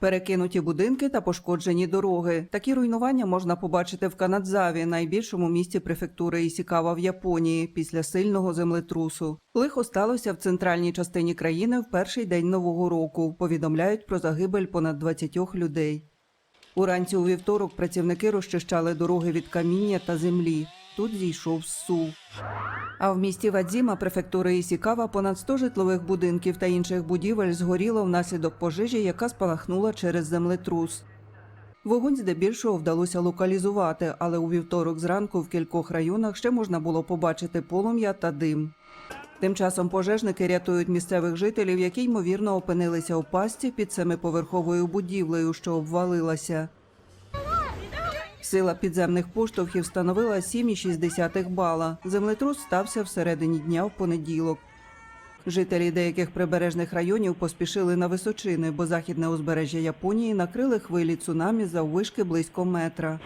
Перекинуті будинки та пошкоджені дороги. Такі руйнування можна побачити в Канадзаві, найбільшому місті префектури Ісікава в Японії, після сильного землетрусу. Лихо сталося в центральній частині країни в перший день нового року. Повідомляють про загибель понад 20 людей. Уранці у вівторок працівники розчищали дороги від каміння та землі. Тут зійшов зсув. А в місті Вадзіма префектури Ісікава понад 100 житлових будинків та інших будівель згоріло внаслідок пожежі, яка спалахнула через землетрус. Вогонь здебільшого вдалося локалізувати, але у вівторок зранку в кількох районах ще можна було побачити полум'я та дим. Тим часом пожежники рятують місцевих жителів, які ймовірно опинилися у пастці під семиповерховою будівлею, що обвалилася. Сила підземних поштовхів становила 7,6 бала. Землетрус стався всередині дня в понеділок. Жителі деяких прибережних районів поспішили на височини, бо західне узбережжя Японії накрили хвилі цунамі заввишки близько метра.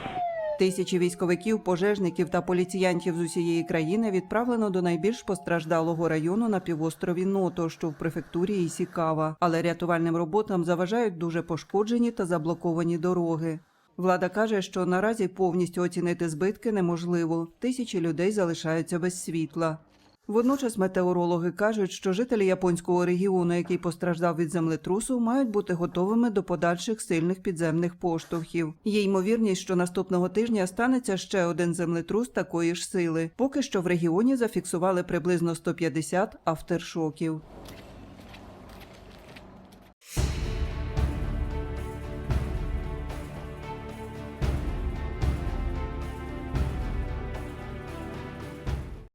Тисячі військовиків, пожежників та поліціянтів з усієї країни відправлено до найбільш постраждалого району на півострові Ното, що в префектурі Ісікава. Але рятувальним роботам заважають дуже пошкоджені та заблоковані дороги. Влада каже, що наразі повністю оцінити збитки неможливо. Тисячі людей залишаються без світла. Водночас метеорологи кажуть, що жителі японського регіону, який постраждав від землетрусу, мають бути готовими до подальших сильних підземних поштовхів. Є ймовірність, що наступного тижня станеться ще один землетрус такої ж сили. Поки що в регіоні зафіксували приблизно 150 автершоків.